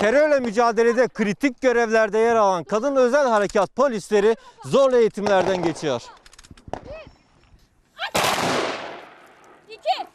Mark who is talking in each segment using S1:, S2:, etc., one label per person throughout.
S1: Terörle mücadelede kritik görevlerde yer alan kadın özel harekat polisleri zorlu eğitimlerden geçiyor.
S2: İki.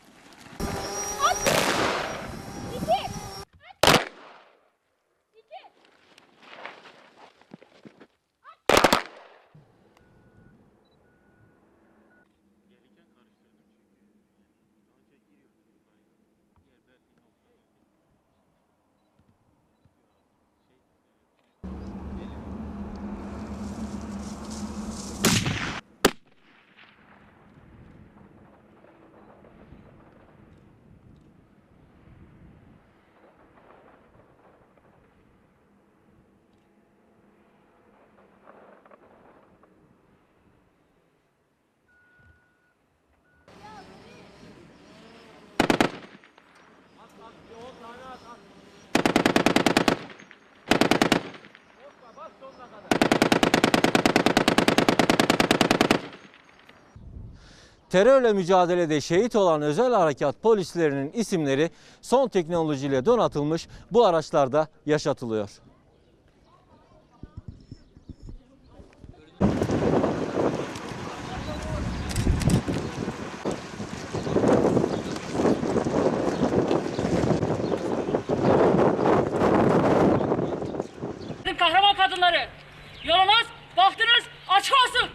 S1: Terörle mücadelede şehit olan özel harekat polislerinin isimleri son teknolojiyle donatılmış bu araçlarda yaşatılıyor.
S3: Kahraman kadınları. Yolunuz, bahtınız açık olsun.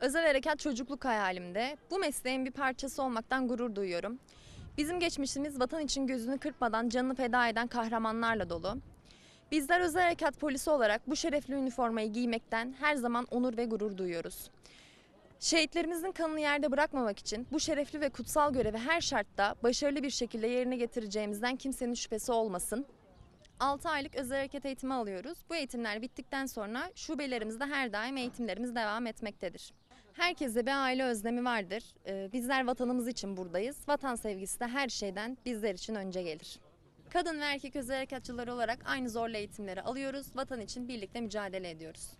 S4: Özel harekat çocukluk hayalimde. Bu mesleğin bir parçası olmaktan gurur duyuyorum. Bizim geçmişimiz vatan için gözünü kırpmadan canını feda eden kahramanlarla dolu. Bizler özel harekat polisi olarak bu şerefli üniformayı giymekten her zaman onur ve gurur duyuyoruz. Şehitlerimizin kanını yerde bırakmamak için bu şerefli ve kutsal görevi her şartta başarılı bir şekilde yerine getireceğimizden kimsenin şüphesi olmasın. 6 aylık özel hareket eğitimi alıyoruz. Bu eğitimler bittikten sonra şubelerimizde her daim eğitimlerimiz devam etmektedir. Herkese bir aile özlemi vardır. Ee, Bizler vatanımız için buradayız. Vatan sevgisi de her şeyden bizler için önce gelir. Kadın ve erkek özel harekatçıları olarak aynı zorlu eğitimleri alıyoruz. Vatan için birlikte mücadele ediyoruz.